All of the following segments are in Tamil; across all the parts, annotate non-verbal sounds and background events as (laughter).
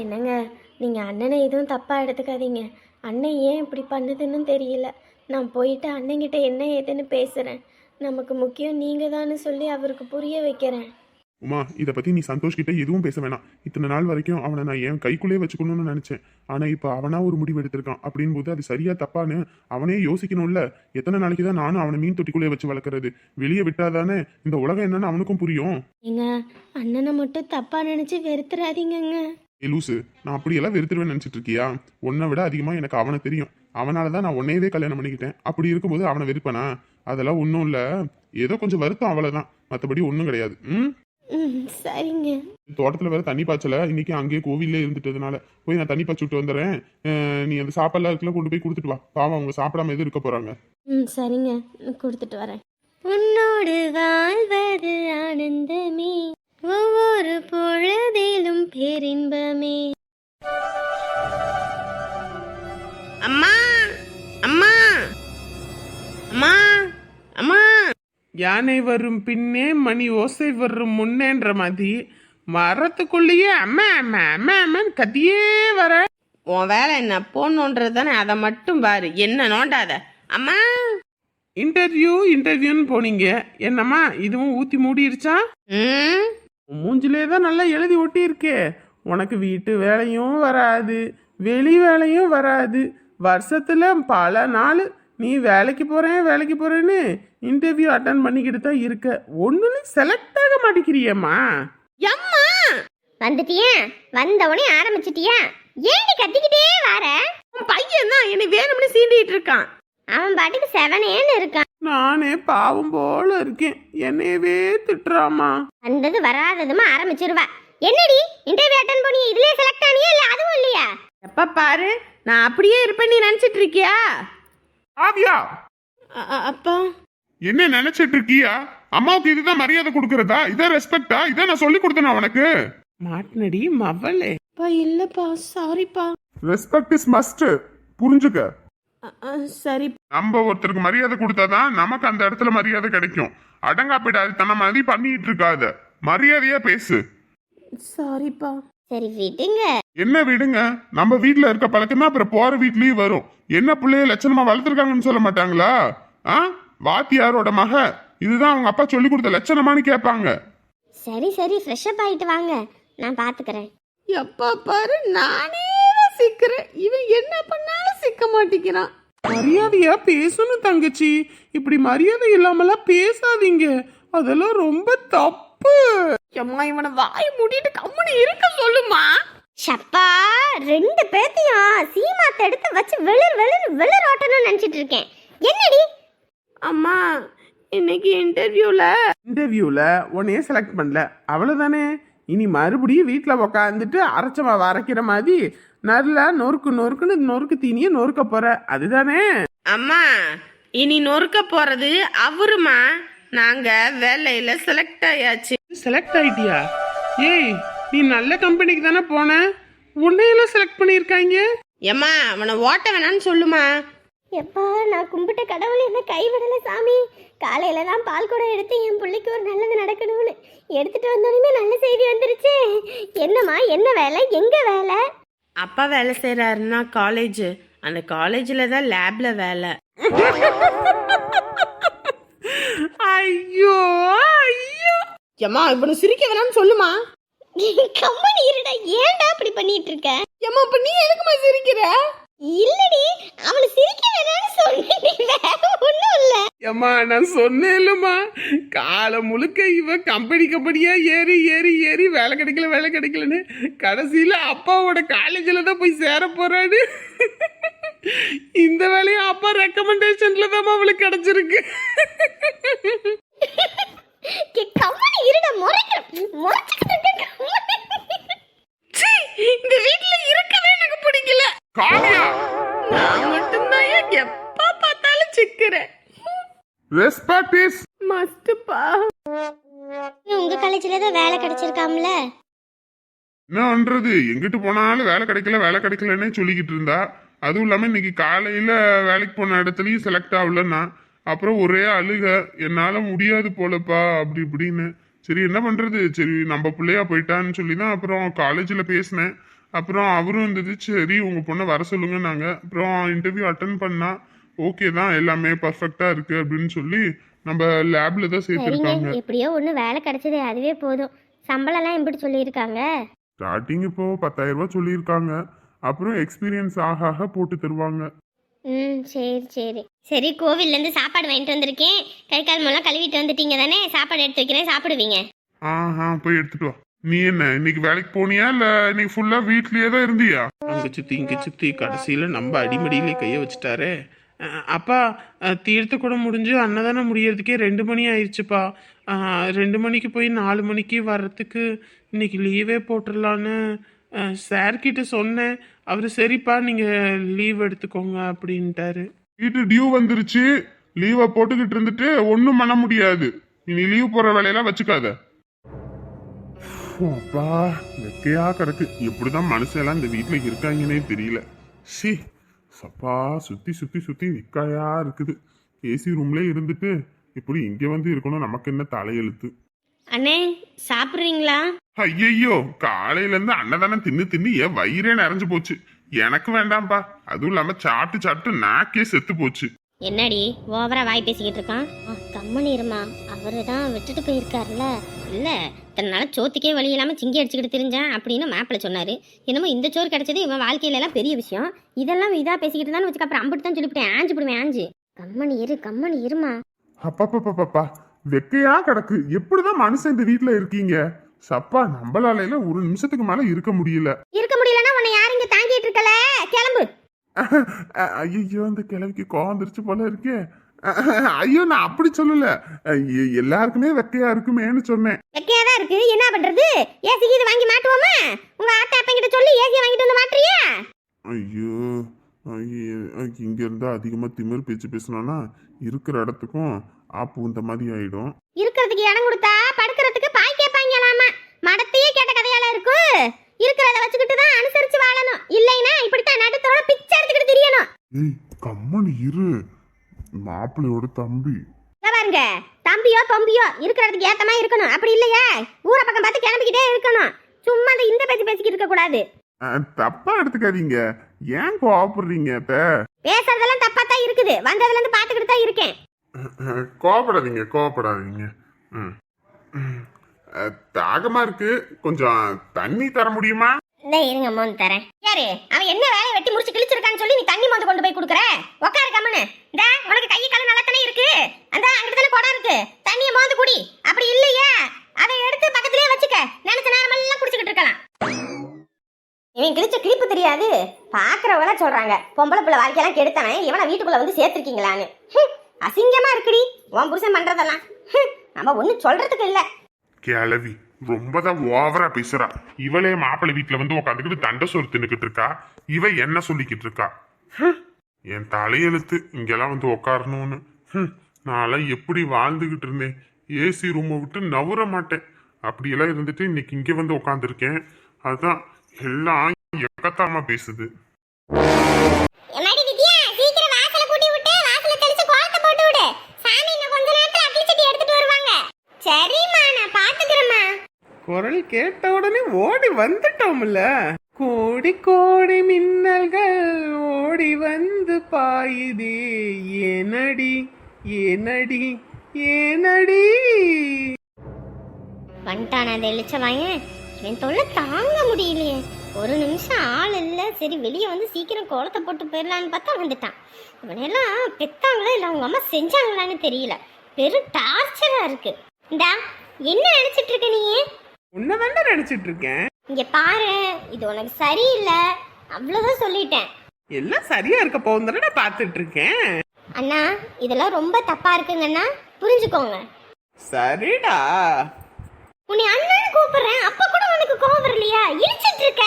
என்னங்க நீங்கள் அண்ணனை எதுவும் தப்பாக எடுத்துக்காதீங்க. அண்ணன் ஏன் இப்படி பண்ணுதுன்னு தெரியல. நான் போயிட்டு அண்ணன்கிட்ட என்ன ஏதுன்னு பேசுகிறேன் நமக்கு முக்கியம் நீங்கள் தான்னு சொல்லி அவருக்கு புரிய வைக்கிறேன். உமா இதை பத்தி நீ சந்தோஷ் கிட்ட எதுவும் பேச வேணாம். இத்தனை நாள் வரைக்கும் அவனை நான் என் கைக்குள்ளே வச்சுக்கணும்னு நினைச்சேன். ஆனா இப்ப அவனா ஒரு முடிவு எடுத்திருக்கான். அப்படின் போது அது சரியா தப்பான்னு அவனே யோசிக்கணும்ல. எத்தனை நாளைக்கு தான் நானும் அவனை மீன் தொட்டிக்குள்ளே வச்சு வளர்க்கறது? வெளியே விட்டாதானே? இந்த உலகம் என்னன்னு அவனுக்கும் புரியும். ஏங்க அண்ணனை மட்டும் தப்பாக நினச்சி வெறுத்துறாதீங்கங்க. ஏ லூசு நான் அப்படியெல்லாம் வெறுத்துருவேன் நினைச்சிட்டு இருக்கியா உன்னை விட அதிகமா எனக்கு அவனை தெரியும். அவனால தான் நான் உன்னையவே கல்யாணம் பண்ணிக்கிட்டேன். அப்படி இருக்கும்போது அவனை வெறுப்பனா? அதெல்லாம் ஒன்றும் இல்லை. ஏதோ கொஞ்சம் வருத்தம் அவ்வளோதான் மற்றபடி ஒன்றும் கிடையாது. ம்? சரிங்க. தோட்டத்தில் வேற தண்ணி பாய்ச்சல. இன்னைக்கு அங்கேயே கோவில்லே இருந்துட்டதுனால. போய் நான் தண்ணி பாய்ச்சி விட்டு வந்துடுறேன் நீ அந்த சாப்பாடுலாம் இருக்குல்ல கொண்டு போய் கொடுத்துட்டு வா. பாவம் அவங்க சாப்பிடாம எதுவும் இருக்க போறாங்க. ம் சரிங்க. கொடுத்துட்டு வரேன். உன்னோடு வாழ்வது ஆனந்தமே. ஒவ்வொரு பொழுதிலும் பேரின்பமே. அம்மா அம்மா அம்மா அம்மா. யானை வரும் பின்னே மணி ஓசை வரும் முன்னேன்ற மாதிரி மரத்துக்குள்ளேயே அம்மா அம்மா அம்மா அம்மான்னு கத்தியே வர. உன் வேலை என்ன? போடணுன்றது தானே? அதை மட்டும் பாரு. என்ன நோண்டாத? அம்மா. இன்டர்வியூ இன்டர்வியூன்னு போனீங்க. என்னம்மா இதுவும் ஊத்தி மூடிருச்சா? ம். மூஞ்சிலே தான் நல்லா எழுதி ஒட்டி இருக்கே உனக்கு வீட்டு வேலையும் வராது வெளி வேலையும் வராது. வருஷத்துல பல நாள் நீ வேலைக்கு போறேன் வேலைக்கு போறேன்னு இன்டர்வியூ அட்டன் பண்ணிக்கிட்டு தான் இருக்க. ஒன்னும் செலக்ட் ஆக மாட்டேங்கிறியம்மா. எம்மா! வந்துட்டியா? வந்தவனே ஆரம்பிச்சிட்டியா? ஏண்டி கத்திக்கிட்டே வர? உன் பையன் தான் என்னை வேணும்னு சீண்டிட்டு இருக்கான். அவன் பாட்டுக்கு செவனேன்னு இருக்கான். நானே பாவம் போல இருக்கேன். என்னையவே திட்டுறாமா? வந்தது வராததுமா ஆரம்பிச்சிருவா. என்னடி? இன்டர்வியூ அட்டன் பண்ணி இதுலயே செலக்ட் ஆனியா இல்ல அதுவும் இல்லையா? எப்ப பாரு நான் அப்படியே இருப்பேன் நீ நினைச்சிட்டு இருக்கியா? ஆவியா! அப்பா. என்ன நினைச்சிட்டு இருக்கியா? அம்மாவுக்கு இதுதான் மரியாதை கொடுக்கறதா? இதான் ரெஸ்பெக்டா இதான் நான் சொல்லி கொடுத்தேன் உனக்கு? மாட்டினடி மவளே. அப்பா இல்லப்பா சாரிப்பா ரெஸ்பெக்ட் இஸ் மஸ்ட் புரிஞ்சுக்க. சரி. நம்ம ஒருத்தருக்கு மரியாதை கொடுத்தாதான் நமக்கு அந்த இடத்துல மரியாதை கிடைக்கும். அடங்காப்பிடாது தன்ன மாதிரி பண்ணிட்டு இருக்காத மரியாதையா பேசு. சாரிப்பா சரி விடுங்க. என்ன விடுங்க? நம்ம வீட்ல இருக்க பழக்கம் தான் அப்புறம் போற வீட்லயும் வரும். என்ன பிள்ளைய லட்சணமா வளர்த்துருக்காங்கன்னு சொல்ல மாட்டாங்களா? ஆ? வாத்தியாரோட மக. இதுதான் அவங்க அப்பா சொல்லி கொடுத்த லட்சணமான்னு கேட்பாங்க. சரி சரி ஃப்ரெஷ் அப் ஆயிட்டு வாங்க. நான் பாத்துக்கறேன். எப்பா பாரு நானே சிக்கிறேன் இவன் என்ன பண்ணாலும் சிக்க மாட்டேங்கிறான். மரியாதையா பேசணும் தங்கச்சி. இப்படி மரியாதை இல்லாமலாம் பேசாதீங்க. அதெல்லாம் ரொம்ப தப்பு. அம்மா இவனை வாய் மூடிட்டு கம்முனு இருக்க சொல்லுமா? ஷப்பா ரெண்டு பேர்த்தையும் சீமாத்த எடுத்து வச்சு வெளிர் வெளிர் வெளிர் ஓட்டணும்னு நினைச்சிட்டு இருக்கேன். என்னடி? அம்மா இன்னைக்கு இன்டர்வியூல இன்டர்வியூல உன்னையே செலக்ட் பண்ணல. அவ்வளவுதானே? இனி மறுபடியும் வீட்டில் உக்காந்துட்டு அரைச்ச மாவு அரைக்கிற மாதிரி நல்லா நொறுக்கு நொறுக்குன்னு நொறுக்கு தீனிய நொறுக்க போற. அதுதானே? அம்மா இனி நொறுக்க போறது அவருமா? நாங்க வேலையில செலக்ட் ஆயாச்சு. செலக்ட் ஆயிட்டியா? ஏய் நீ நல்ல கம்பெனிக்கு தானே போன? உன்னையெல்லாம் செலக்ட் பண்ணியிருக்காங்க ஏம்மா அவனை ஓட்ட வேணான்னு சொல்லுமா? எப்பா நான் கும்பிட்ட கடவுள் என்ன கைவிடல சாமி? காலையில தான் பால் குடம் எடுத்து என் பிள்ளைக்கு ஒரு நல்லது நடக்கணும்னு எடுத்துட்டு வந்தோடனே நல்ல செய்தி வந்துருச்சு. என்னம்மா என்ன வேலை? எங்க வேலை? அப்பா வேலை செய்கிறாருன்னா காலேஜ் அந்த காலேஜில் தான் லேப்ல வேலை. ஐயோ ஐயோ. ஏம்மா இவனை சிரிக்க வேணாம்னு சொல்லுமா? கம்மனி இருடா ஏன்டா இப்படி பண்ணிட்டு இருக்க? ஏம்மா இப்ப நீ எதுக்குமா சிரிக்கிற? இல்லடி அவனை சிரிக்க வேணாம்னு சொன்னேன். ஒண்ணும் இல்ல. ஏம்மா நான் சொன்னேன்லம்மா. காலம் முழுக்க இவ கம்பெனி கம்பெனியா ஏறி ஏறி ஏறி வேலை கிடைக்கல வேலை கிடைக்கலன்னு கடைசியில அப்பாவோட காலேஜில் தான் போய் சேர போறாடு இந்த வேலையும் அப்பா ரெக்கமெண்டேஷன்ல தான் அவளுக்கு கிடைச்சிருக்கு. கம்மனி இருடா முறைக்கிறேன். முறைச்சிக்கிட்டு இந்த வீட்ல இருக்கவே எனக்கு பிடிக்கல. காவியா! நான் மட்டும்தான் ஏன் எப்ப பார்த்தாலும் சிக்கிறேன். ரெஸ்பெக்ட் இஸ் மஸ்துப்பா உங்க காலேஜ்ல தான் வேலை கிடைச்சிருக்காம்ல? என்ன பண்றது? எங்கிட்டு போனாலும் வேலை கிடைக்கல வேலை கிடைக்கலன்னே சொல்லிக்கிட்டு இருந்தா. அதுவும் இல்லாம இன்னைக்கு காலையில வேலைக்கு போன இடத்துலயும் செலக்ட் ஆகலன்னா அப்புறம் ஒரே அழுக. என்னால முடியாது போலப்பா அப்படி இப்படின்னு. சரி என்ன பண்றது? சரி நம்ம பிள்ளையா போயிட்டான்னு சொல்லி தான் அப்புறம் காலேஜில் பேசினேன். அப்புறம் அவரும் இருந்தது சரி உங்க பொண்ணை வர சொல்லுங்க நாங்க அப்புறம் இன்டர்வியூ அட்டன் பண்ணா ஓகே தான் எல்லாமே பர்ஃபெக்டா இருக்கு அப்படின்னு சொல்லி நம்ம லேப்ல தான் சேர்த்திருக்காங்க. எப்படியோ ஒன்று வேலை கிடைச்சது அதுவே போதும். சம்பளம்லாம் எப்படி சொல்லியிருக்காங்க? ஸ்டார்டிங் இப்போ பத்தாயிரம் ரூபாய் சொல்லியிருக்காங்க. அப்புறம் எக்ஸ்பீரியன்ஸ் ஆக ஆக போட்டு தருவாங்க. ம் சரி சரி. சரி கோவில்லேருந்து சாப்பாடு வாங்கிட்டு வந்திருக்கேன். கை கால் மூலம் கழுவிட்டு வந்துட்டீங்க தானே? சாப்பாடு எடுத்து வைக்கிறேன் சாப்பிடுவீங்க. ஆஹா போய் எடுத்துட்டு வா. நீ என்ன இன்னைக்கு வேலைக்கு போனியா? இல்ல இன்னைக்கு ஃபுல்லா வீட்லயே தான் இருந்தியா? அங்க சுத்தி இங்க சுத்தி கடைசியில நம்ம அடிமடியிலே கைய வச்சுட்டாரே. அஹ் அப்பா அஹ் தீர்த்த கூட முடிஞ்சு அன்னதானம் முடியறதுக்கே ரெண்டு மணி ஆயிடுச்சுப்பா அஹ் ரெண்டு மணிக்கு போய் நாலு மணிக்கு வர்றதுக்கு இன்னைக்கு லீவே போட்டுடலான்னு சார் கிட்ட சொன்னேன். அவர் சரிப்பா நீங்க லீவ் எடுத்துக்கோங்க அப்படின்ட்டாரு. வீட்டு டியூ வந்துருச்சு. லீவை போட்டுக்கிட்டு இருந்துட்டு ஒன்றும் பண்ண முடியாது. இனி லீவ் போற வேலையெல்லாம் வச்சுக்காத. அப்பா வெக்கையா கிடக்கு. எப்படிதான் மனுஷெல்லாம் இந்த வீட்டுல இருக்காங்கன்னே தெரியல. சி சப்பா சுத்தி சுத்தி சுத்தி வெக்காயா இருக்குது. ஏசி ரூம்ல இருந்துட்டு இப்படி இங்க வந்து இருக்கணும் நமக்கு என்ன தலையெழுத்து? அண்ணே சாப்பிட்றீங்களா? ஐயையோ காலையில இருந்து அன்னதானம் தின்னு தின்னு என் வயிறே நிறைஞ்சு போச்சு. எனக்கு வேண்டாம்ப்பா அதுவும் இல்லாம சாப்பிட்டு சாப்பிட்டு நாக்கே செத்து போச்சு. என்னடி ஓவரா வாய் பேசிக்கிட்டு இருக்கான்? கம்மன் இருமா அவரு தான் விட்டுட்டு போயிருக்காருல்ல. இல்ல இத்தனை நாள் சோத்துக்கே வழி இல்லாம சிங்கி அடிச்சுக்கிட்டு தெரிஞ்சான் அப்படின்னு மாப்பிள்ள சொன்னாரு. என்னமோ இந்த சோறு கிடைச்சது இவன் வாழ்க்கையில எல்லாம் பெரிய விஷயம். இதெல்லாம் இதா பேசிக்கிட்டு தான் வச்சுக்க அப்புறம் அம்பிட்டு தான் சொல்லிவிட்டேன். ஆஞ்சு போடுவேன் ஆஞ்சு. கம்மன் இரு கம்மன் இருமா. அப்பப்பப்பப்பா வெக்கையா கிடக்கு. எப்படிதான் மனுஷன் இந்த வீட்ல இருக்கீங்க? சப்பா நம்மளால ஒரு நிமிஷத்துக்கு மேல இருக்க முடியல. இருக்க முடியலன்னா உன்னை யாரும் இங்க தாங்கிட்டு இருக்கல? கிளம்பு. ஐயோ இந்த கிழவிக்கு கோவம் வந்துருச்சு போல இருக்கே. ஐயோ நான் அப்படி சொல்லல. எல்லாருக்குமே வெக்கையா இருக்குமேன்னு சொன்னேன். வெக்கையா தான் இருக்கு. என்ன பண்றது? ஏசி இது வாங்கி மாட்டுவோமா? உங்க ஆத்தா அப்பங்கிட்ட சொல்லி ஏசி வாங்கிட்டு வந்து மாட்டுறியா? ஐயோ இங்க இருந்தா அதிகமா திமிர் பேச்சு பேசணும்னா இருக்கிற இடத்துக்கும் ஆப்பு இந்த மாதிரி ஆயிடும். இருக்கிறதுக்கு இடம் கொடுத்தா படுக்கிறதுக்கு பாய் கேட்பாங்களாமா மடத்தையே கேட்ட கதையால இருக்கும் இருக்கிறத வச்சுக்கிட்டு தான் அனுசரிச்சு வாழணும் இல்லைன்னா இப்படித்தான் நடுத்தோட பிச்சை எடுத்துக்கிட்டு தெரியணும் ஏய் கம்மன் இரு மாப்பிள்ளையோட தம்பி. பாருங்க. தம்பியோ தொம்பியோ இருக்கிறதுக்கு மாதிரி இருக்கணும். அப்படி இல்லையா? ஊரை பக்கம் பார்த்து கிளம்பிக்கிட்டே இருக்கணும். சும்மா அந்த இந்த பேச்சு பேசிக்கிட்டு இருக்க கூடாது. தப்பா எடுத்துக்காதீங்க. ஏன் கோவப்படுறீங்க? பேசுறதெல்லாம் தப்பா தான் இருக்குது. வந்ததுல இருந்து பாத்துக்கிட்டு தான் இருக்கேன். கோவப்படாதீங்க கோவப்படாதீங்க. தாகமா இருக்கு. கொஞ்சம் தண்ணி தர முடியுமா? இந்த இருங்க மோந்து தரேன். யாரு? அவன் என்ன வேலையை வெட்டி முடிச்சு கிழிச்சிருக்கான்னு சொல்லி நீ தண்ணி மோந்து கொண்டு போய் கொடுக்குற? உக்காரு கம்மனு இந்த உனக்கு கை கால் நல்லா தானே இருக்கு அந்த இருக்கு. தண்ணியை மோந்து குடி. அப்படி இல்லையா. அதை எடுத்து பக்கத்துலயே வச்சுக்க. நினைச்ச நேரமெல்லாம் குடிச்சுக்கிட்டு இருக்கலாம். இவன் கிழிச்ச கிழிப்பு தெரியாது. பாக்குறவங்கள சொல்றாங்க. பொம்பளை பிள்ளை வாழ்க்கையெல்லாம் கெடுத்தவன் இவனை வீட்டுக்குள்ள வந்து சேர்த்திருக்கீங்களான்னு. அசிங்கமா இருக்குடி. உன் புருஷன் பண்றதெல்லாம். நம்ம ஒண்ணும் சொல்றதுக்கு இல்ல. கிளவி ரொம்ப தான் ஓவரா பேசுறா. இவளே மாப்பிள்ளை வீட்டுல வந்து உட்காந்துக்கிட்டு தண்டை சோறு தின்னுக்கிட்டு இருக்கா? இவ என்ன சொல்லிக்கிட்டு இருக்கா. என் தலையெழுத்து இங்கெல்லாம் வந்து உட்காரணும்னு ஹம். நான்லாம் எப்படி வாழ்ந்துகிட்டு இருந்தேன்? ஏசி ரூமை விட்டு நவுற மாட்டேன். அப்படியெல்லாம் இருந்துட்டு இன்னைக்கு இங்க வந்து உட்காந்துருக்கேன் அதுதான் எல்லாம் எக்கத்தாமா பேசுது. எம்மாடி வித்யா சீக்கிரம் வாசல கூட்டி விட்டு வாசல தெளிச்சு கோலத்தை போட்டு விடு. சாமி இன்னும் கொஞ்ச நேரத்துல அக்னி சட்டி எடுத்துட்டு வருவாங்க. சரிம்மா நான் பாத்துக்கிறேம்மா. குரல் கேட்ட உடனே ஓடி வந்துட்டோம்ல. கோடி கோடி மின்னல்கள் ஓடி வந்து பாயுதே ஏனடி ஏனடி ஏனடி? வந்துட்டான அந்த எழுச்சவாங்க இவன் தொல்லை தாங்க முடியலையே. ஒரு நிமிஷம் ஆள் இல்லை. சரி வெளியே வந்து சீக்கிரம் கோலத்தை போட்டு போயிடலான்னு பார்த்தா வந்துட்டான். இவனெல்லாம் பெத்தாங்களா இல்லை அவங்க அம்மா செஞ்சாங்களான்னு தெரியல. பெரும் டார்ச்சரா இருக்கு. இந்தா என்ன நினைச்சிட்டு இருக்க நீ உன்னை தானே நினைச்சிட்டு இருக்கேன். இங்க பாரு இது உனக்கு சரியில்லை. அவ்வளவுதான் சொல்லிட்டேன். எல்லாம் சரியா இருக்க போகும் தானே நான் பார்த்துட்டு இருக்கேன். அண்ணா இதெல்லாம் ரொம்ப தப்பா இருக்குங்கண்ணா புரிஞ்சுக்கோங்க. சரிடா. உன்னை அண்ணன் கூப்பிடுறேன். அப்ப கூட உனக்கு கோவம் வரலையா? இழிச்சிட்டு இருக்க.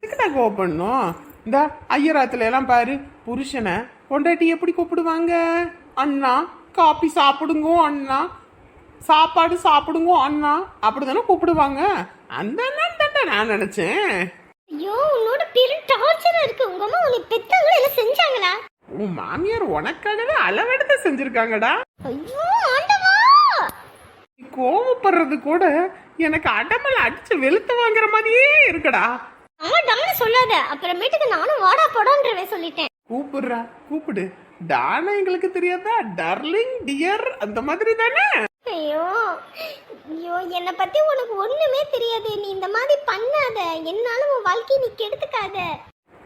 எதுக்கு நான் கோவப்படணும்? இந்த ஐயராத்துல எல்லாம் பாரு. புருஷனை பொண்டாட்டி எப்படி கூப்பிடுவாங்க? அண்ணா காப்பி சாப்பிடுங்கோ அண்ணா. சாப்பாடு சாப்பிடுங்கோ அண்ணா. அப்படிதானே கூப்பிடுவாங்க. அந்த அண்ணன் தான்டா நான் நினைச்சேன். ஐயோ உன்னோட பெரும் டார்ச்சரா இருக்கு. உங்க அம்மா உன்னை செஞ்சாங்களா உன் மாமியார் உனக்காகவே அளவெடுத்து செஞ்சிருக்காங்கடா. ஐயோ ஆண்டவா! கோவப்படுறது கூட எனக்கு அடமல அடிச்சு வெளுத்து வாங்குற மாதிரியே இருக்குடா. அம்மா டான்னு சொல்லாத. அப்புறமேட்டுக்கு நானும் வாடா போடான்றவே சொல்லிட்டேன். கூப்பிடுறா கூப்பிடு. டானா எங்களுக்கு தெரியாதா? டார்லிங் டியர் அந்த மாதிரி தானே? ஐயோ ஐயோ என்னை பத்தி உனக்கு ஒண்ணுமே தெரியாது. நீ இந்த மாதிரி பண்ணாத. என்னால உன் வாழ்க்கையை நீ கெடுத்துக்காத.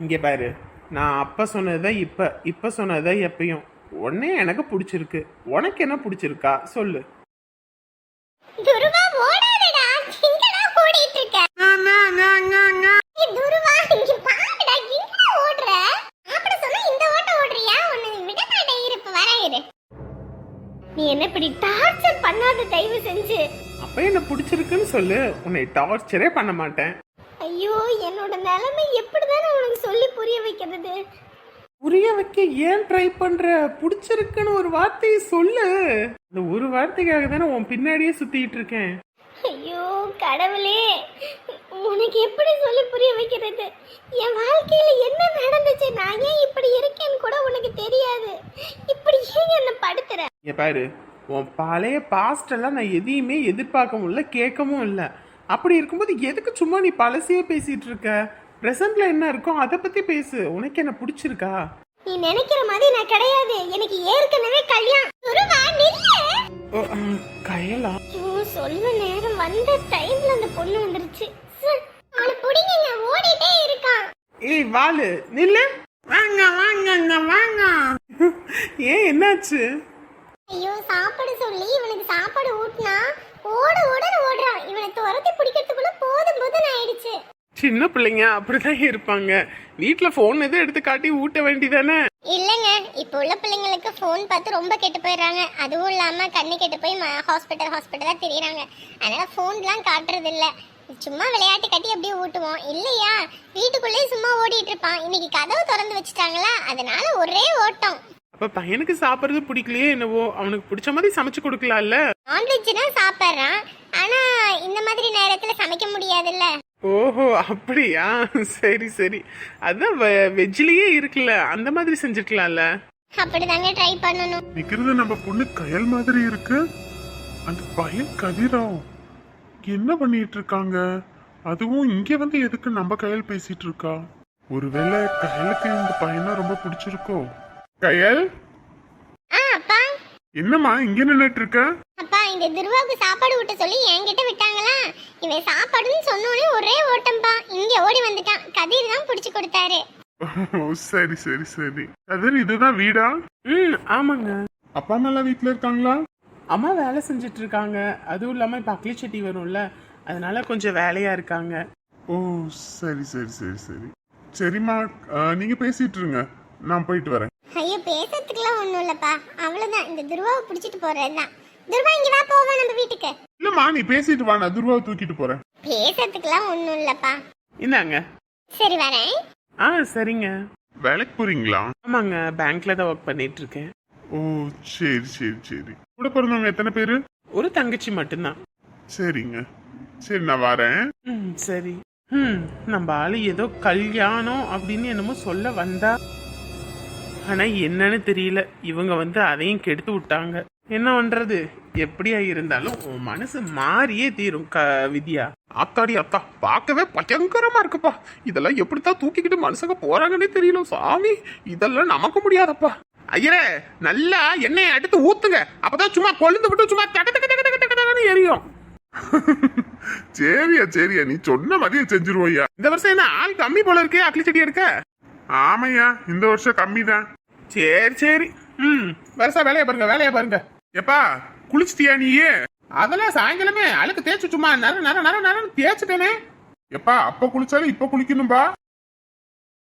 இங்க பாரு. நான் அப்ப சொன்னதை இப்ப இப்ப சொன்னதை எப்பயும். உடனே எனக்கு பிடிச்சிருக்கு. உனக்கு என்ன பிடிச்சிருக்கா? சொல்லு. துருவா ஓடாதடா. எங்கடா ஓடிட்டு இருக்க ஏய், துருவா இங்க பாருடா. எங்கடா ஓடுற? அப்படி சொன்னா இந்த ஓட்ட ஓடுறியா? உன்னை விட மாட்டேன் இரு இப்ப வரேன் இரு. நீ என்ன இப்படி டார்ச்சர் பண்ணாத தயவு செஞ்சு. அப்ப என்ன பிடிச்சிருக்குன்னு சொல்லு. உன்னை டார்ச்சரே பண்ண மாட்டேன். ஐயோ என்னோட நிலைமை எப்படிதானே உனக்கு சொல்லி புரிய வைக்கிறது. புரிய வைக்க ஏன் ட்ரை பண்ற? பிடிச்சிருக்குன்னு ஒரு வார்த்தையை சொல்லு. இந்த ஒரு வார்த்தைக்காக தானே உன் பின்னாடியே சுத்திட்டு இருக்கேன். ஐயோ கடவுளே உனக்கு எப்படி சொல்லி புரிய வைக்கிறது? என் வாழ்க்கையில என்ன நடந்துச்சு? நான் ஏன் இப்படி இருக்கேன்னு கூட உனக்கு தெரியாது. இப்படி ஏன் என்ன படுத்துற? இங்க பாரு உன் பழைய பாஸ்ட் எல்லாம் நான் எதையுமே எதிர்பார்க்கவும் இல்லை கேட்கவும் இல்லை. அப்படி இருக்கும்போது எதுக்கு சும்மா நீ பழசையே பேசிட்டு இருக்க? ப்ரெசன்ட்ல என்ன இருக்கோ அதை பத்தி பேசு. உனக்கு என்ன பிடிச்சிருக்கா? நீ நினைக்கிற மாதிரி நான் கிடையாது. எனக்கு ஏற்கனவே கல்யாணம். துருவா நில்லு கயலா. சொல்ல நேரம் வந்த டைம்ல அந்த பொண்ணு வந்துருச்சு. அவனை பிடிங்க ஓடிட்டே இருக்கான் ஏய் வாலு நில்லு. வாங்க வாங்க வாங்க. ஏன் என்னாச்சு? ஐயோ சாப்பாடு சொல்லி இவனுக்கு சாப்பாடு ஊட்டினா ஓட ஓடன்னு ஓடுறான் இவனை துரத்தி பிடிக்கிறதுக்குள்ள போதும் போதும் ஆயிடுச்சு. சின்ன பிள்ளைங்க அப்படிதான் இருப்பாங்க. வீட்ல போன் எதுவும் எடுத்து காட்டி ஊட்ட வேண்டியதானே? இல்லைங்க இப்போ உள்ள பிள்ளைங்களுக்கு ஃபோன் பார்த்து ரொம்ப கெட்டு போயிடுறாங்க. அதுவும் இல்லாம கண்ணு கெட்டு போய் ஹாஸ்பிட்டல் ஹாஸ்பிட்டலா தெரியுறாங்க. அதனால ஃபோன்லாம் காட்டுறது இல்ல. சும்மா விளையாட்டு கட்டி அப்படியே ஊட்டுவோம். இல்லையா? வீட்டுக்குள்ளேயே சும்மா ஓடிட்டு இருப்பான். இன்னைக்கு கதவு திறந்து வச்சுட்டாங்களா? அதனால ஒரே ஓட்டம். அப்ப பையனுக்கு சாப்பிடுறது பிடிக்கலையே என்னவோ? அவனுக்கு பிடிச்ச மாதிரி சமைச்சு கொடுக்கலாம்ல? நான்வெஜ் தான் சாப்பிட்றான். ஆனா இந்த மாதிரி நேரத்துல சமைக்க முடியாதுல்ல. ஓஹோ அப்படியா? சரி சரி. அதான் வெஜ்லயே இருக்குல்ல அந்த மாதிரி செஞ்சுக்கலாம்ல அப்படிதாங்க ட்ரை பண்ணணும். நிக்கிறது நம்ம பொண்ணு கயல் மாதிரி இருக்கு. அந்த பையன் கதிராவ் என்ன பண்ணிட்டு இருக்காங்க அதுவும் இங்க வந்து எதுக்கு நம்ம கயல் பேசிட்டு இருக்கா ஒருவேளை கயலுக்கு இந்த பையனா ரொம்ப பிடிச்சிருக்கோ? கயல்? ஆ அப்பா. என்னம்மா இங்க நின்னுட்டு இருக்க இந்த துருவாவுக்கு சாப்பாடு ஊட்ட சொல்லி என்கிட்ட விட்டாங்களா? இவன் சாப்பாடுன்னு சொன்னோடனே ஒரே ஓட்டம்பா. இங்க ஓடி வந்துட்டான். கதிர் தான் பிடிச்சு கொடுத்தாரு. ஓ சரி சரி சரி. கதிர் இதுதான் வீடா? ம் ஆமாங்க. அப்பா அம்மா எல்லாம் வீட்டுல இருக்காங்களா? அம்மா வேலை செஞ்சுட்டு இருக்காங்க அதுவும் இல்லாம இப்ப அக்லி செட்டி வரும்ல. அதனால கொஞ்சம் வேலையா இருக்காங்க. ஓ சரி சரி சரி சரி. சரிம்மா நீங்க பேசிட்டு இருங்க நான் போயிட்டு வரேன். ஐயோ பேசுறதுக்குலாம் ஒண்ணும் இல்லப்பா. அவ்வளவுதான். இந்த துருவாவை பிடிச்சிட்டு போறதுதான். துருவா இங்க வா போவோம் நம்ம வீட்டுக்கு. இல்லம்மா நீ பேசிட்டு வா நான் துருவாவை தூக்கிட்டு போறேன். பேசுறதுக்குலாம் ஒண்ணும் இல்லப்பா. இந்தாங்க. சரி வரேன். ஆ சரிங்க. வேலைக்கு போறீங்களா? ஆமாங்க பேங்க்ல தான் ஒர்க் பண்ணிட்டு இருக்கேன் ஓ சரி சரி சரி. கூட பிறந்தவங்க எத்தனை பேரு? ஒரு தங்கச்சி மட்டும்தான். சரிங்க. சரி நான் வரேன். ம் சரி. ம் நம்ம ஆளு ஏதோ கல்யாணம் அப்படின்னு என்னமோ சொல்ல வந்தா. ஆனா என்னன்னு தெரியல. இவங்க வந்து அதையும் கெடுத்து விட்டாங்க. என்ன பண்றது? எப்படியா இருந்தாலும் உன் மனசு மாறியே தீரும் க வித்யா. ஆத்தாடி அத்தா பார்க்கவே பயங்கரமா இருக்குப்பா. இதெல்லாம் எப்படித்தான் தூக்கிக்கிட்டு மனுஷங்க போறாங்கன்னே தெரியல சாமி. இதெல்லாம் நமக்கு முடியாதப்பா. ஐயரே நல்லா எண்ணெயை எடுத்து ஊத்துங்க. அப்பதான் சும்மா கொழுந்து விட்டு சும்மா தக தக தக தக தகன்னு எரியும். (laughs) சரியா சரியா நீ சொன்ன மாதிரியே செஞ்சிருவோய்யா. இந்த வருஷம் என்ன ஆள் கம்மி போல இருக்கே அக்லி செடி எடுக்க? ஆமையா இந்த வருஷம் கம்மி தான் சரி சரி. ம் வருஷம் வேலையை பாருங்க வேலையை பாருங்க. எப்பா குளிச்சிட்டியா நீயே? அதெல்லாம் சாயங்காலமே. அழுக்கு தேய்ச்சி சும்மா நர நர நர நரன்னு தேய்ச்சிட்டேனே. எப்பா அப்ப குளிச்சாலும் இப்ப குளிக்கணும்பா.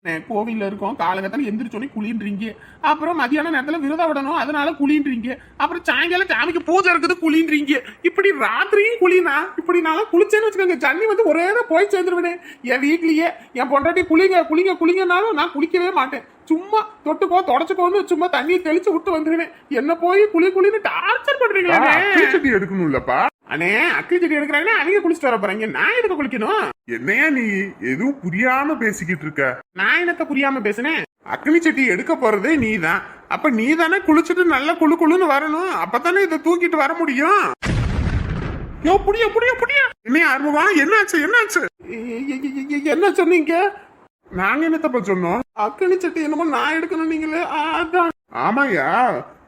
கோவில்ல இருக்கோம். காலகத்தால எந்திரிச்சோடனே குளின்றீங்க. அப்புறம் மதியான நேரத்துல விரதம் விடணும். அதனால குளின்றீங்க. அப்புறம் சாயங்காலம் சாமிக்கு பூஜை இருக்குது குளின்றீங்க. இப்படி ராத்திரியும் குளினா இப்படி நான் குளிச்சேன்னு வச்சுக்கோங்க. தண்ணி வந்து ஒரே போய் சேர்ந்துருவேனே. என் வீட்லயே என் பொண்டாட்டி குளிங்க குளிங்க குளிங்கனாலும் நான் குளிக்கவே மாட்டேன். சும்மா தொட்டுக்கோ தொடச்சுக்கோன்னு சும்மா தண்ணியை தெளிச்சு விட்டு வந்துருவேன். என்ன போய் குளி குளின்னு டார்ச்சர் பண்றீங்களே குளிச்சட்டி எடுக்கணும்லப்பா. அண்ணே அக்கி செடி எடுக்கிறாங்கன்னா அவங்க குளிச்சுட்டு வர போறாங்க. நான் எதுக்கு குளிக்கணும்? என்னையா நீ எதுவும் புரியாம பேசிக்கிட்டு இருக்க? நான் என்னத்த புரியாம பேசுனேன் அக்னி சட்டி எடுக்க போறதே நீதான். அப்ப நீ தானே குளிச்சுட்டு நல்லா குளு குளுன்னு வரணும். அப்பதானே இதை தூக்கிட்டு வர முடியும். யோ புடிய புடிய புடிய. என்ன ஆர்வம் என்னாச்சு என்னாச்சு? என்ன சொன்னீங்க? நாங்க என்ன தப்ப சொன்னோம்? அக்கனி சட்டி என்னமோ நான் எடுக்கணும் நீங்களே. அதான். ஆமாயா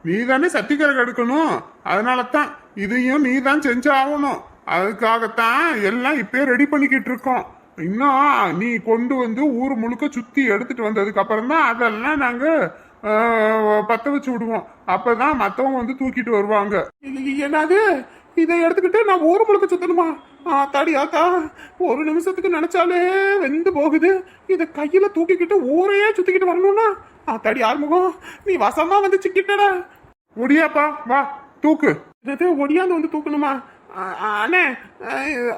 நீ தானே சத்திக்கரை எடுக்கணும். அதனால தான் இதையும் நீ தான் செஞ்சாகணும். அதுக்காகத்தான் எல்லாம் இப்பயே ரெடி பண்ணிக்கிட்டு இருக்கோம். இன்னும் நீ கொண்டு வந்து ஊர் முழுக்க சுத்தி எடுத்துட்டு வந்ததுக்கு அப்புறம் தான் அதெல்லாம் நாங்க பத்த வச்சு விடுவோம். அப்பதான் மத்தவங்க வந்து தூக்கிட்டு வருவாங்க. என்னது? இதை எடுத்துக்கிட்டு நான் ஊர் முழுக்க சுத்தணுமா? ஆத்தாடி ஆத்தா ஒரு நிமிஷத்துக்கு நினைச்சாலே வெந்து போகுது. இதை கையில தூக்கிக்கிட்டு ஊரையே சுத்திக்கிட்டு வரணும்னா? ஆத்தாடி ஆறுமுகம் நீ வசமா வந்து சிக்கிட்டடா. ஒடியாப்பா வா தூக்கு. என்னது ஒடியாந்து வந்து தூக்கணுமா? ஆ, ஆ, அண்ணே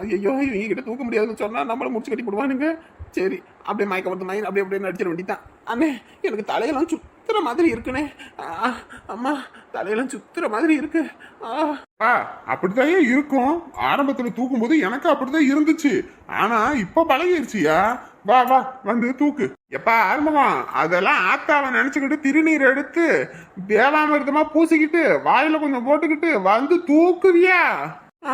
ஐயோ இவங்க கிட்ட தூக்க முடியாதுன்னு சொன்னா நம்மள முடிச்சு கட்டி போடுவானுங்க. சரி அப்படியே மயக்க வந்து மயன் அப்படியே அப்படியே நடிச்சிட வேண்டிதான் அண்ணே எனக்கு தலையெல்லாம் சுத்துற மாதிரி இருக்குண்ணே. ஆ, அம்மா தலையெல்லாம் சுத்துற மாதிரி இருக்கு. ஆ ஆ அப்படித்தான் இருக்கும். ஆரம்பத்துல தூக்கும் போது எனக்கு அப்படிதான் இருந்துச்சு. ஆனா இப்ப பழகிருச்சியா? வா வா வந்து தூக்கு. எப்பா ஆரம்பமா அதெல்லாம் ஆத்தாவை நினைச்சுக்கிட்டு திருநீர் எடுத்து தேவாமிர்தமா பூசிக்கிட்டு வாயில கொஞ்சம் போட்டுக்கிட்டு வந்து தூக்குவியா? ஆ,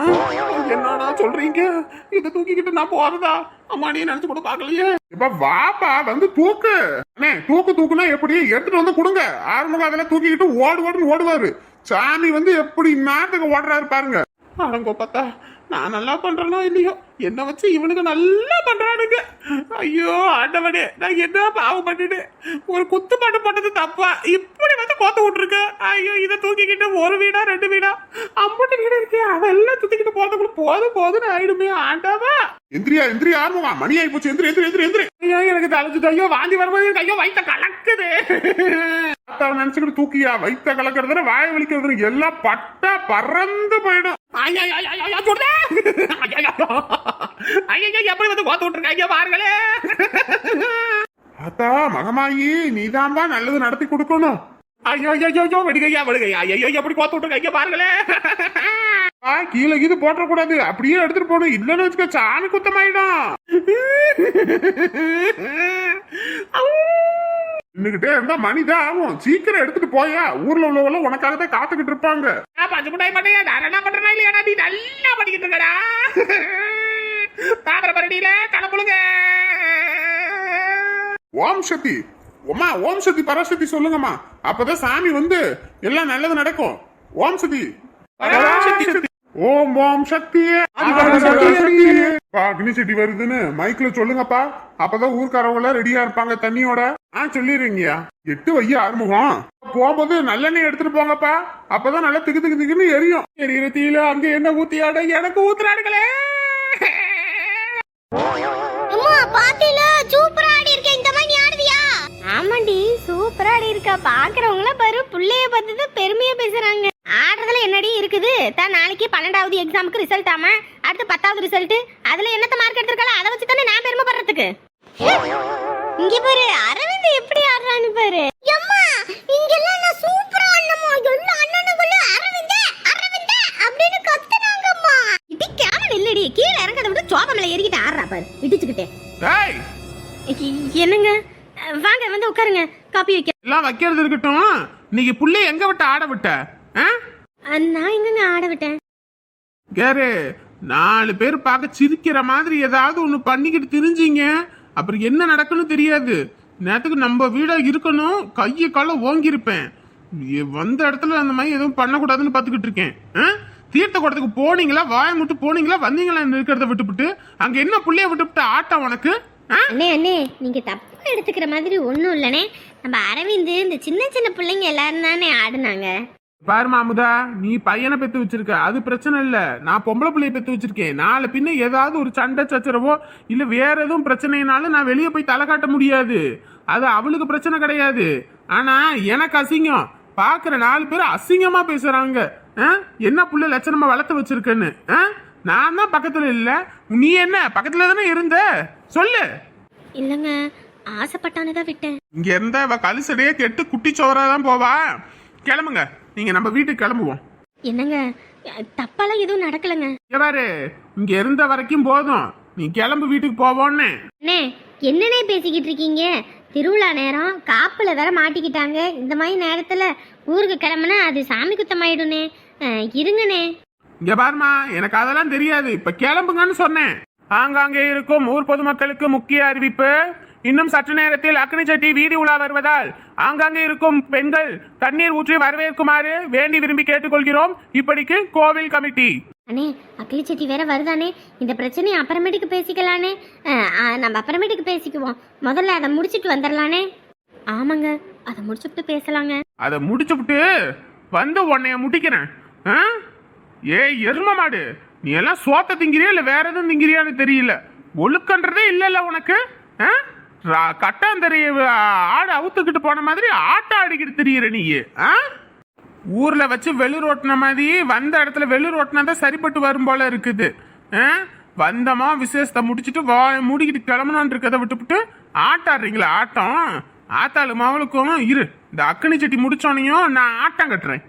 என்னடா சொல்றீங்க? இதை தூக்கிக்கிட்டு நான் போறதா? அம்மா நீ நினைச்சு கூட பாக்கலையே இப்ப வாப்பா வந்து தூக்கு. அண்ணே தூக்கு தூக்குனா எப்படி எடுத்துட்டு வந்து கொடுங்க. ஆரம்பம் அதெல்லாம் தூக்கிக்கிட்டு ஓடு ஓடுன்னு ஓடுவாரு. சாமி வந்து எப்படி நாட்டுக்கு ஓடுறாரு பாருங்க. அடங்கோ பார்த்தா நான் நல்லா பண்றேனோ இல்லையோ? என்ன வச்சு இவனுக்கு நல்லா பண்றானுங்க. ஐயோ ஆண்டவனே நான் என்ன பாவம் பண்ணிட்டேன் ஒரு குத்து பாட்டு போட்டது தப்பா? இப்படி வந்து கோத்து விட்டுருக்க? ஐயோ இதை தூக்கிக்கிட்டு ஒரு வீடா ரெண்டு வீடா? அம்பட்டு வீடு இருக்கே அதெல்லாம் தூக்கிக்கிட்டு போறதுக்குள்ள போதும் போதுன்னு ஆயிடுமே ஆண்டாவா. எந்திரியா எந்திரியா ஆரம்பமா மணி ஆகி போச்சு. எந்திரி எந்திரி எந்திரி எந்திரி. ஐயோ எனக்கு தலைச்சு ஐயோ வாந்தி வரும்போது ஐயோ வயித்த கலக்குது. நினைச்சுக்கிட்டு தூக்கியா வைத்த கலக்கிறதுல வாய வலிக்கிறது எல்லாம் பட்டா பறந்து போயிடும். ஐயோ, ஐயோ, ஐயோ, ஐயோ, சுடுதே. எப்படி வந்து கோத்து விட்டுருக்காங்க பாருங்களே ஆத்தா மகமாயி நீதான்பா நல்லது நடத்தி கொடுக்கணும் ஐயோ ஐயோ ஐயோ, ஐயோ வெடிக்கையா வெடிக்கையா ஐயோ எப்படி கோத்து விட்டுருக்காங்க பாருங்களே ஆ, கீழே கீது போட்டக்கூடாது அப்படியே எடுத்துட்டு போகணும் இல்லைன்னு வச்சுக்க சாமி குத்தமாயிடும் நின்னுகிட்டே இருந்தா மணிதான் ஆகும். சீக்கிரம் எடுத்துட்டு போயா. ஊர்ல உள்ளவங்க உனக்காக தான் காத்துக்கிட்டு இருப்பாங்க. நான் பஞ்சு முட்டாய் பண்ணையா நான் என்ன பண்றேனா இல்லையா நீ நல்லா படிக்கிட்டு இருக்கடா. தாமரை பரடியில கலப்புழுங்க ஓம் சக்தி. உமா ஓம் சக்தி பராசக்தி சொல்லுங்கம்மா. அப்பதான் சாமி வந்து எல்லாம் நல்லது நடக்கும். ஓம் சக்தி. ஓம் ஓம் சக்தியே. பா, அக்னி செட்டி வருதுன்னு. மைக்ல சொல்லுங்கப்பா. அப்பதான் ஊர்க்காரவங்க எல்லாம் ரெடியா இருப்பாங்க தண்ணியோட. ஆ சொல்லிடுறீங்கயா எட்டு வைய ஆறுமுகம். போகும்போது நல்லெண்ணெய் எடுத்துட்டு போங்கப்பா. அப்பதான் நல்லா திக்கு திக்கு திக்குன்னு எரியும். எரியிற தீயில. அங்க என்ன ஊத்தியாட எனக்கு ஊத்துறானுங்களே. அம்மா சூப்பரா இருக்கா? பாக்குறவங்கள பாரு புள்ளைய பார்த்து தான் பெருமையா பேசுறாங்க. ஆடுறதுல என்னடி இருக்குது? தான் நாளைக்கு பன்னெண்டாவது எக்ஸாமுக்கு ரிசல்ட் ஆமா? அடுத்து பத்தாவது ரிசல்ட் அதுல என்னத்த மார்க் எடுத்திருக்காளோ அதை வச்சு தானே நான் பெருமைப்படுறதுக்கு. இங்க பாரு அரவிந்த் எப்படி ஆடுறான்னு பாரு. அம்மா இங்கெல்லாம் நான் சூப்பரா ஆடணுமா எல்லா அண்ணனுக்குள்ள அரவிந்த் அரவிந்த் அப்படின்னு கத்துனாங்கம்மா. இடிக்காம நில்லடி கீழே இறங்கத விட்டு சோபமல ஏறிக்கிட்டு ஆடுறா பாரு. இடிச்சுக்கிட்டே. என்னங்க? வாங்க வந்து உட்காருங்க. காப்பி வைக்க எல்லாம் வைக்கிறது இருக்கட்டும். இன்னைக்கு புள்ளை எங்க விட்ட ஆட விட்ட? நான் எங்கங்க ஆட விட்டேன்? கேரு நாலு பேர் பார்க்க சிரிக்கிற மாதிரி ஏதாவது ஒண்ணு பண்ணிக்கிட்டு திரிஞ்சீங்க. அப்புறம் என்ன நடக்குன்னு தெரியாது. நேரத்துக்கு நம்ம வீடா இருக்கணும். கையை கால ஓங்கியிருப்பேன். வந்த இடத்துல அந்த மாதிரி எதுவும் பண்ணக்கூடாதுன்னு பார்த்துக்கிட்டு இருக்கேன். ஆ? தீர்த்த குடத்துக்கு போனீங்களா? வாயை முட்டு போனீங்களா? வந்தீங்களா? இருக்கிறத விட்டுவிட்டு அங்க என்ன புள்ளைய விட்டுவிட்டு ஆட்டம் உனக்கு? ஆ? அண்ணே அண்ணே நீங்க தப்பா எடுத்துக்கிற மாதிரி ஒண்ணும் இல்லனே. நம்ம அரவிந்த் இந்த சின்ன சின்ன பிள்ளைங்க எல்லாரும் தானே ஆடுனாங்க. பாரு மாமுதா நீ பையனை பெத்து வச்சிருக்க. அது பிரச்சனை இல்ல. நான் பொம்பளை பிள்ளைய பெத்து வச்சிருக்கேன். நாளை பின்ன ஏதாவது ஒரு சண்டை சச்சரவோ இல்ல வேற எதுவும் பிரச்சனைனாலும் நான் வெளியே போய் தலை காட்ட முடியாது. அது அவளுக்கு பிரச்சனை கிடையாது. ஆனா எனக்கு அசிங்கம். பாக்குற நாலு பேர் அசிங்கமா பேசுறாங்க? என்ன புள்ள லட்சணமா வளர்த்து வச்சிருக்கேன்னு? நான் தான் பக்கத்துல இல்ல. நீ என்ன? பக்கத்துல தானே இருந்த? சொல்லு. இல்லங்க ஆசைப்பட்டானு தான் விட்டேன். இங்க இருந்த அவ கழுசடையே கெட்டு குட்டி சோறாதான் போவா. கிளம்புங்க. நீங்க நம்ம வீட்டுக்கு கிளம்புவோம். என்னங்க? தப்பாலாம் எதுவும் நடக்கலங்க. பாரு. இங்க இருந்த வரைக்கும் போதும். நீ கிளம்பு வீட்டுக்கு போவோன்னு. அண்ணே என்னண்ணே பேசிக்கிட்டு இருக்கீங்க? திருவிழா நேரம் காப்புல வேற மாட்டிக்கிட்டாங்க. இந்த மாதிரி நேரத்துல ஊருக்கு கிளம்புனா அது சாமி குத்தமாயிடுனே இருங்கண்ணே. இங்க பாருமா எனக்கு அதெல்லாம் தெரியாது. இப்ப கிளம்புங்கன்னு சொன்னேன். ஆங்காங்கே இருக்கும் ஊர் பொதுமக்களுக்கு முக்கிய அறிவிப்பு. இன்னும் சற்று நேரத்தில் அக்னி சட்டி வீதி உலா வருவதால் ஆங்காங்கே இருக்கும் பெண்கள் தண்ணீர் ஊற்றி வரவேற்குமாறு வேண்டி விரும்பி கேட்டுக்கொள்கிறோம். இப்படிக்கு கோவில் கமிட்டி. அண்ணே அக்கிலி செட்டி வேற வருதானே இந்த பிரச்சனையை அப்புறமேட்டுக்கு பேசிக்கலானே நம்ம அப்புறமேட்டுக்கு பேசிக்குவோம். முதல்ல அதை முடிச்சிட்டு வந்துடலானே ஆமாங்க அதை முடிச்சுட்டு பேசலாங்க. அதை முடிச்சுப்புட்டு வந்து உன்னைய முட்டிக்கிறேன். ஆ? ஏய் எரும மாடு. நீ எல்லாம் சோத்த திங்கிறியா இல்ல வேற எதுவும் திங்கிறியான்னு தெரியல. ஒழுக்கன்றதே இல்லைல்ல உனக்கு? ஆ? ரா- ஆடு அவுத்துக்கிட்டு போன மாதிரி ஆட்டம் ஆடிக்கிட்டு தெரியுற நீ ஆ? ஊர்ல வச்சு வெளிர் ஓட்டின மாதிரி வந்த இடத்துல வெளிர் ஓட்டினா தான் சரிப்பட்டு வரும் போல இருக்குது ஆ? வந்தமா விசேஷத்தை முடிச்சிட்டு வா முடிக்கிட்டு கிளம்பணும்னு இருக்கதை விட்டுப்புட்டு ஆட்டாடுறீங்களா ஆட்டம் ஆத்தாளு மாவளுக்கும் இரு இந்த அக்கனி செட்டி முடிச்சோனையும் நான் ஆட்டம் கட்டுறேன்